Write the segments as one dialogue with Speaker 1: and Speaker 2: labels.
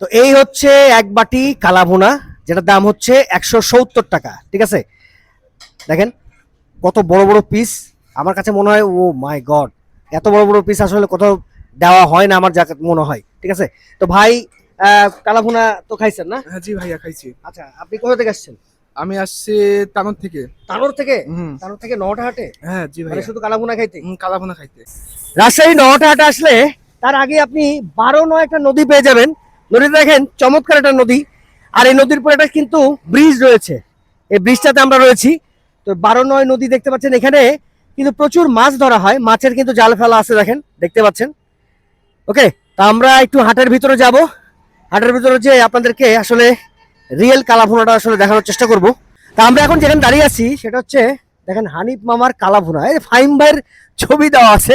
Speaker 1: তো এই হচ্ছে এক বাটি কালাভুনা যেটার দাম হচ্ছে একশো সত্তর টাকা ঠিক আছে? দেখেন কত বড় বড় পিস আমার কাছে মনে হয় ও মাই গড এত বড় বড় পিস আসলে কোথাও দেওয়া হয় না আমার যা মনে হয় ঠিক আছে? তো ভাই কালাভুনা তো খাইছেন না?
Speaker 2: হ্যাঁ জি ভাইয়া খাইছি।
Speaker 1: আচ্ছা আপনি কোথা থেকে আসছেন?
Speaker 2: আমি আসছি তানোর থেকে।
Speaker 1: তানোর থেকে? তানোর থেকে নটা হাটে?
Speaker 2: হ্যাঁ জি
Speaker 1: মানে
Speaker 2: ভাইয়া।
Speaker 1: শুধু কালাভুনা খাইতে?
Speaker 2: কালাভুনা খাইতে।
Speaker 1: রাজশাহী নটা হাটে আসলে তার আগে আপনি বারো নয় একটা নদী পেয়ে যাবেন। নদীতে দেখেন চমৎকার একটা নদী। আর এই নদীর পরে একটা কিন্তু ব্রিজ রয়েছে। এই ব্রিজটাতে আমরা রয়েছি। তো বারো নয় নদী দেখতে পাচ্ছেন এখানে। কিন্তু প্রচুর মাছ ধরা হয়। মাছের কিন্তু জাল ফেলা আছে দেখেন। দেখতে পাচ্ছেন। ওকে, তা আমরা একটু হাটের ভিতরে যাব। হাটের ভিতরে যে আপনাদেরকে আসলে রিয়েল কালাভুনাটা আসলে দেখানোর চেষ্টা করব। তা আমরা এখন যেখানে দাঁড়িয়ে আছি, সেটা হচ্ছে দেখেন হানিফ মামার কালাভুনা। এই ফাইম ভাইয়ের ছবি দেওয়া আছে।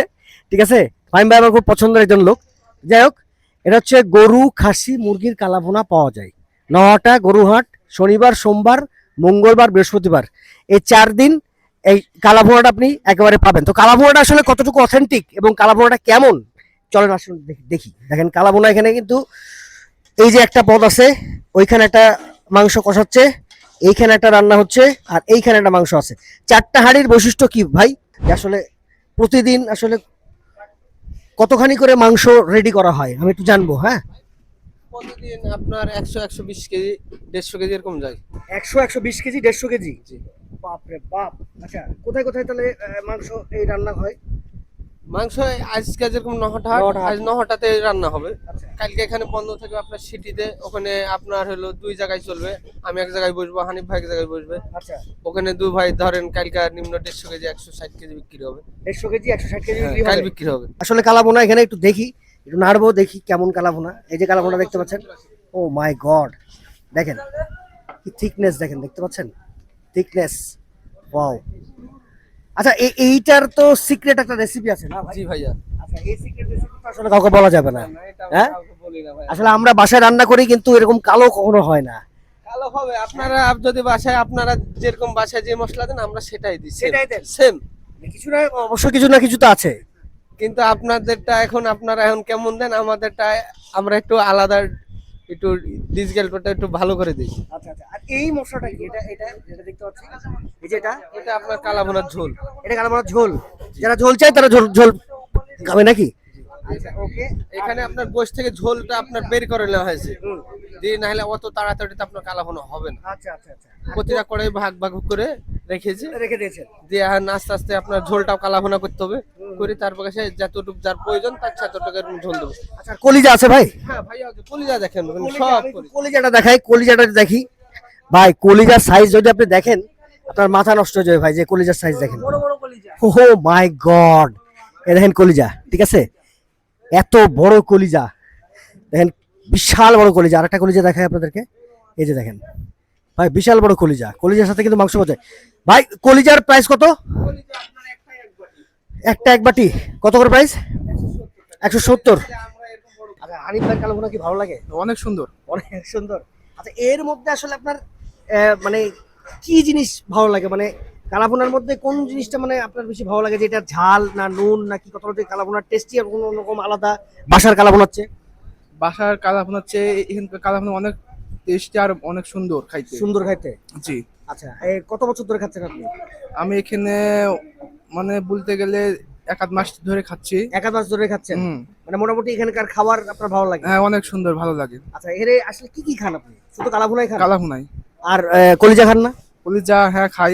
Speaker 1: ঠিক আছে? ফাইম ভাই আমার খুব পছন্দের একজন লোক। যাই হোক এটা হচ্ছে গরু, খাসি, মুরগির কালাভোনা পাওয়া যায়। নহাটা গরুহাট শনিবার, সোমবার, মঙ্গলবার, বৃহস্পতিবার। এই চার দিন এই কালাভুনাটা আপনি একেবারে পাবেন। তো কালাভুনাটা আসলে কতটুকু অথেন্টিক এবং কালাভুনাটা কেমন? চলেন দেখি- দেখি। দেখেন, কালাভোনা এখানে কিন্তু এই যে একটা পদ আছে, ওইখানে একটা মাংস কষাচ্ছে, এইখানে একটা রান্না হচ্ছে, আর এইখানে একটা মাংস আছে। চারটা হাড়ির বৈশিষ্ট্য কি ভাই? আসলে প্রতিদিন আসলে কতখানি করে মাংস রেডি করা হয়? আমি একটু জানব হ্যাঁ?
Speaker 3: প্রতিদিন আপনার একশো একশো বিশ কেজি দেড়শো কেজি এরকম যায়।
Speaker 1: একশো একশো বিশ কেজি দেড়শো কেজি? বাপরে বাপ! আচ্ছা কোথায় কোথায় তাহলে মাংস এই রান্না হয়?
Speaker 3: মাংস আজকে যেরকম নহটা আজ নহটাতে রান্না হবে।
Speaker 1: আচ্ছা।
Speaker 3: কালকে এখানে বন্ধ থাকবে আপনার সিটিতে ওখানে আপনার হলো দুই জায়গায় চলবে। আমি এক জায়গায় বসবো হানিফ ভাই এক জায়গায় বসবে।
Speaker 1: আচ্ছা।
Speaker 3: ওখানে দুই ভাই ধরেন কালকে নিম্ন দেড়শো কেজি একশো ষাট কেজি বিক্রি হবে।
Speaker 1: দেড়শো কেজি একশো ষাট কেজি
Speaker 3: হ্যাঁ, কাল। বিক্রি হবে।
Speaker 1: আসলে কালাভুনা এখানে একটু দেখি একটু নাড়বো দেখি কেমন কালাভুনা। এই যে কালাভুনা দেখতে পাচ্ছেন? Oh my God! দেখেন কি থিকনেস দেখেন দেখতে পাচ্ছেন? থিকনেস ওয়াও আচ্ছা এই- এইটার তো সিক্রেট একটা রেসিপি আছে না
Speaker 3: জি ভাইয়া।
Speaker 1: আচ্ছা এই সিক্রেট রেসিপি আসলে কাউকে বলা যাবে না। হ্যাঁ? আসলে আমরা বাসায় রান্না করি কিন্তু এরকম কালো কখনো হয় না।
Speaker 3: কালো হবে আপনারা আপ- যদি বাসায় আপনারা যেরকম বাসায় যে মশলা দেন আমরা সেটাই দিই
Speaker 1: সেটাই দেন?
Speaker 3: সেম
Speaker 1: কিছু না অবশ্য কিছু না কিছু তো আছে।
Speaker 3: কিন্তু আপনাদেরটা এখন আপনারা এখন কেমন দেন আমাদেরটা আমরা একটু আলাদা একটু ডিজিটালটা একটু ভালো করে দিই
Speaker 1: আচ্ছা আচ্ছা। আর এই মশলাটা কি? এটা এটা যেটা দেখতে পাচ্ছি। এই যে এটা?
Speaker 3: এটা আপনার কালাভুনার ঝোল।
Speaker 1: এটা কালো মাছের ঝোল যারা ঝোল চায় তারা ঝোল ঝোল খাবে নাকি? আচ্ছা ওকে।
Speaker 3: এখানে আপনার গোশ থেকে ঝোলটা আপনার বের করে নেওয়া হয়েছে। দিয়ে না হলে অত তাড়াতাড়ি তো আপনার কালাভুনা হবে না।
Speaker 1: আচ্ছা আচ্ছা আচ্ছা।
Speaker 3: প্রতিটা কড়াই ভাগ ভাগ করে রেখেছি।
Speaker 1: রেখে দিয়েছেন
Speaker 3: দিয়ে এখন আস্তে আস্তে আপনার ঝোলটাও কালাভুনা করতে হবে। করে তারপরে সে যতটুকু যার প্রয়োজন তার ততটুকু ঝোল দেবো।
Speaker 1: আচ্ছা কলিজা আছে ভাই?
Speaker 3: হ্যাঁ ভাইয়া কলিজা দেখেন সব
Speaker 1: কলিজাটা দেখাই কলিজাটা দেখি। ভাই কলিজার সাইজ যদি আপনি দেখেন আপনার মাথা নষ্ট হয়ে যাবে ভাই যে কলিজার সাইজ দেখেন। ও মাই গড এ দেখেন কলিজা ঠিক আছে? এত বড় কলিজা। দেখেন বিশাল বড় কলিজা। আর একটা কলিজা দেখায় আপনাদেরকে। এই যে দেখেন ভাই বিশাল বড় কলিজা। কলিজার সাথে কিন্তু মাংস বাজে ভাই কলিজার প্রাইস কত? একটা এক বাটি। কত করে প্রাইস একশো সত্তর। আচ্ছা হানিফ ভাই কালো কি ভালো লাগে?
Speaker 2: অনেক সুন্দর।
Speaker 1: অনেক সুন্দর। আচ্ছা এর মধ্যে আসলে আপনার মানে কি জিনিস ভালো লাগে? মানে কালাভুনার মধ্যে কোন জিনিসটা মানে আপনার বেশি ভালো লাগে? যে এটা ঝাল না নুন নাকি কত কালাভুনার টেস্টি আর কোনো রকম আলাদা? বাসার কালাভুনা হচ্ছে?
Speaker 2: বাসার কালাভুনা হচ্ছে এখানকার কালাভুনা অনেক টেস্টি আর অনেক সুন্দর খাইতে।
Speaker 1: সুন্দর খাইতে?
Speaker 2: জি।
Speaker 1: আচ্ছা এই কত বছর ধরে খাচ্ছেন আপনি?
Speaker 2: আমি এখানে মানে বলতে গেলে এক আধ মাস ধরে খাচ্ছি।
Speaker 1: এক আধ মাস ধরে খাচ্ছেন?
Speaker 2: হুম।
Speaker 1: মানে মোটামুটি এখানকার খাবার আপনার ভালো লাগে?
Speaker 2: হ্যাঁ অনেক সুন্দর ভালো লাগে।
Speaker 1: আচ্ছা এর আসলে কি কি খান আপনি? শুধু কালাভুনাই খান?
Speaker 2: কালাভুনাই।
Speaker 1: আর কলিজা খান না?
Speaker 2: কলিজা হ্যাঁ খাই।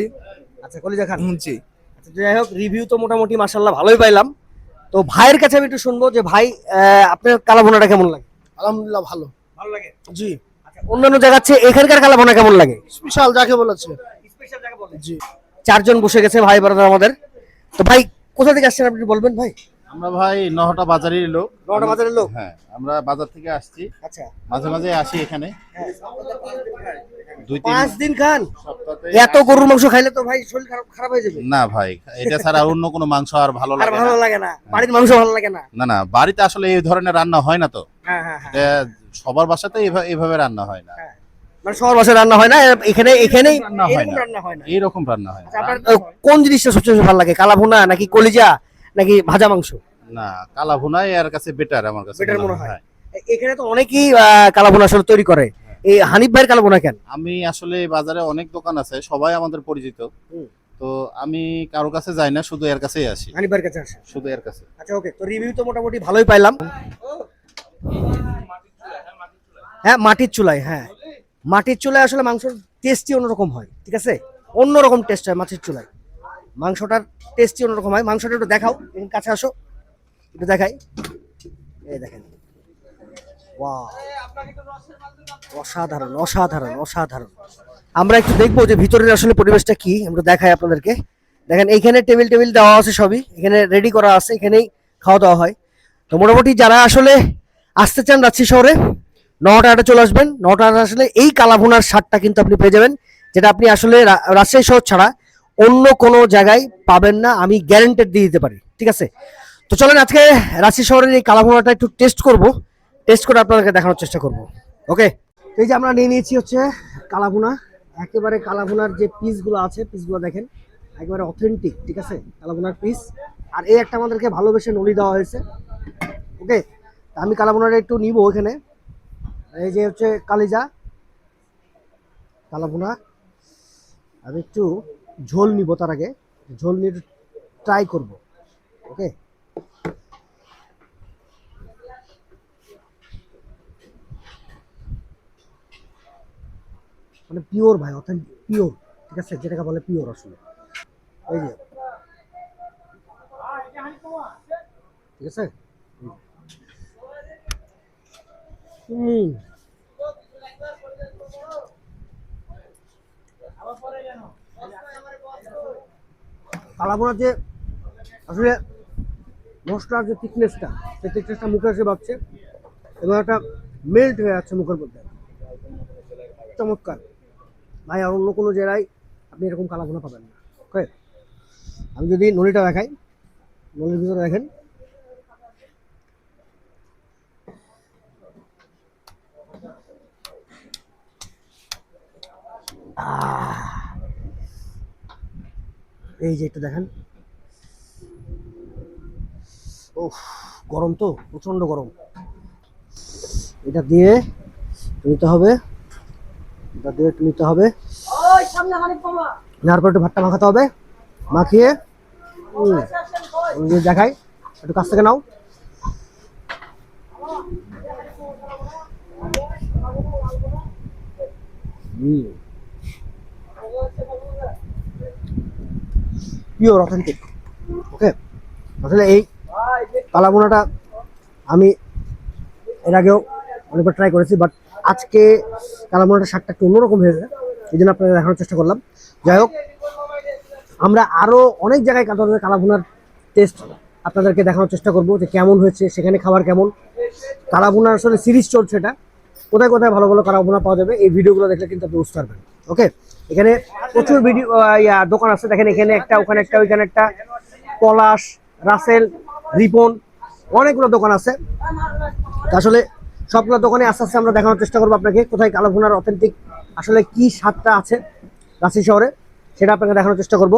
Speaker 1: আচ্ছা কলিজা খান?
Speaker 2: হুম, জি।
Speaker 1: আচ্ছা, যাই হোক রিভিউ তো মোটামুটি মাসাল্লাহ ভালোই পাইলাম। তো ভাইয়ের কাছে আমি একটু শুনব যে ভাই আহ, আপনার কালাভুনাটা কেমন লাগে?
Speaker 4: আলহামদুলিল্লাহ ভালো।
Speaker 1: ভালো লাগে?
Speaker 4: জি।
Speaker 1: অন্যান্য জায়গার চেয়ে এখানকার কালাভুনা কেমন লাগে?
Speaker 4: স্পেশাল যাকে বলেছে। জি।
Speaker 1: চারজন বসে গেছে ভাই ব্রাদার আমাদের। তো ভাই কোথা থেকে আসছেন আপনি বলবেন ভাই?
Speaker 5: আমরা ভাই নহটা বাজারের লোক।
Speaker 1: নটা বাজারের লোক?
Speaker 5: হ্যাঁ আমরা বাজার থেকে আসছি।
Speaker 1: আচ্ছা।
Speaker 5: মাঝে মাঝে আসি এখানে। দুই তিন
Speaker 1: পাঁচ দিন খান? এত গরুর মাংস খাইলে তো ভাই শরীর খারাপ খারাপ হয়ে যাবে।
Speaker 5: না ভাই এটা ছাড়া আর অন্য কোনো মাংস আর ভালো
Speaker 1: আর
Speaker 5: লাগে
Speaker 1: ভালো
Speaker 5: না।
Speaker 1: লাগে না। বাড়ির মাংস ভালো লাগে না।
Speaker 5: না না বাড়িতে আসলে এই ধরনের রান্না হয় না তো।
Speaker 1: হ্যাঁ হ্যাঁ হ্যাঁ।
Speaker 5: সবার বাসাতে এইভাবে রান্না হয় না।
Speaker 1: মানে শহর বাসায় রান্না হয় না এখানে এখানেই
Speaker 5: রান্না হয়
Speaker 1: এরকম
Speaker 5: না।
Speaker 1: রান্না হয় না।
Speaker 5: এইরকম রান্না হয় না।
Speaker 1: আচ্ছা, কোন জিনিসটা সবচেয়ে ভালো লাগে? কালাভুনা নাকি কলিজা নাকি ভাজা মাংস?
Speaker 5: না কালা ভুনাই এর কাছে বেটার আমার কাছে
Speaker 1: Better মনে হয়। এখানে তো অনেকেই আহ, কালাভুনা আসলে তৈরি করে। এই হানিফ ভাইয়ের কালাভুনা কেন?
Speaker 5: আমি আসলে বাজারে অনেক দোকান আছে সবাই আমাদের পরিচিত। তো আমি কারও কাছে যাই না শুধু এর কাছেই আসি।
Speaker 1: হানিফ ভাইয়ের কাছে আসে
Speaker 5: শুধু এর কাছে।
Speaker 1: আচ্ছা ওকে। তো রিভিউ তো মোটামুটি ভালোই পাইলাম। হ্যাঁ মাটির চুলায় হ্যাঁ। মাটির চুলায় আসলে মাংসর টেস্টই অন্যরকম হয়, ঠিক আছে? অন্যরকম টেস্ট হয় মাটির চুলায়। মাংসটার টেস্টই অন্যরকম হয়। মাংসটা একটু দেখাও কাছে আসো। একটু দেখাই। এই দেখেন! অসাধারণ অসাধারণ অসাধারণ। আমরা একটু দেখব যে ভিতরের আসলে পরিবেশটা কি। আমরা দেখাই আপনাদেরকে। দেখেন, এইখানে টেবিল টেবিল দেওয়া আছে সবই। এখানে রেডি করা আছে, এখানেই খাওয়া দাওয়া হয়। তো মোটামুটি যারা আসলে আসতে চান রাজশাহী শহরে নটা আটে চলে আসবেন, নটা আটে আসলে এই কালাভুনার স্বাদটা কিন্তু আপনি পেয়ে যাবেন, যেটা আপনি আসলে রাজশাহী শহর ছাড়া অন্য কোনো জায়গায় পাবেন না, আমি গ্যারেন্টেড দিয়ে দিতে পারি, ঠিক আছে? তো চলেন আজকে রাজশাহী শহরের এই কালাভুনাটা একটু টেস্ট করব টেস্ট করে আপনাদেরকে দেখানোর চেষ্টা করব ওকে এই যে আমরা নিয়ে নিয়েছি হচ্ছে কালাভুনা, একেবারে কালাভুনার যে পিসগুলো আছে পিসগুলো দেখেন, একেবারে অথেন্টিক ঠিক আছে? কালাভুনার পিস আর এই একটা আমাদেরকে ভালোবেসে নলি দেওয়া হয়েছে ওকে আমি কালাভুনাটা একটু নিব এখানে এই যে হচ্ছে কালিজা, কালাভুনা। আমি একটু ঝোল নিব তার আগে। ঝোল নিয়ে ট্রাই করব ওকে মানে পিওর ভাই অথেন্টিক পিওর ঠিক আছে? যেটাকে বলে পিওর আসলে। এই যে। ঠিক আছে? কালাবোনার যে আসলে মশলার যে থিকনেসটা সেই থিকনেসটা মুখে এসে পাচ্ছে এবং একটা মেল্ট হয়ে যাচ্ছে মুখের মধ্যে। চমৎকার। ভাই, আর অন্য কোনো জায়গায় আপনি এরকম কালাবোনা পাবেন না। ওকে আমি যদি নলিটা দেখাই, নলির ভিতরে দেখেন। এই যে একটু দেখেন। ও গরম তো প্রচণ্ড গরম। এটা দিয়ে নিতে হবে। এটা দিয়ে একটু নিতে হবে। নেওয়ার পর একটু ভাতটা মাখাতে হবে। মাখিয়ে দেখাই। একটু কাছ থেকে নাও। পিওর অথেন্টিক ওকে আসলে এই কালাবোনাটা আমি এর আগেও অনেকবার ট্রাই করেছি বাট আজকে কালাবোনাটার স্বাদটা একটু অন্যরকম হয়েছে এই জন্য আপনাদের দেখানোর চেষ্টা করলাম। যাই হোক, আমরা আরও অনেক জায়গায় কালার কালাভুনার টেস্ট আপনাদেরকে দেখানোর চেষ্টা করব যে কেমন হয়েছে, সেখানে খাবার কেমন। কালাভুনার আসলে সিরিজ চলছে এটা। কোথায় কোথায় ভালো ভালো কালাভুনা পাওয়া যাবে, এই ভিডিওগুলো দেখলে কিন্তু আপনি বুঝতে পারবেন। ওকে এখানে প্রচুর ভিডিও দোকান আছে। দেখেন এখানে একটা, ওখানে একটা, ওইখানে একটা পলাশ, রাসেল, রিপন, অনেকগুলো দোকান আছে। আসলে সবগুলো দোকানে আস্তে আস্তে আমরা দেখানোর চেষ্টা করব আপনাকে, কোথায় কালাভুনার অথেন্টিক আসলে কি স্বাদটা আছে রাঁচি শহরে, সেটা আপনাকে দেখানোর চেষ্টা করব।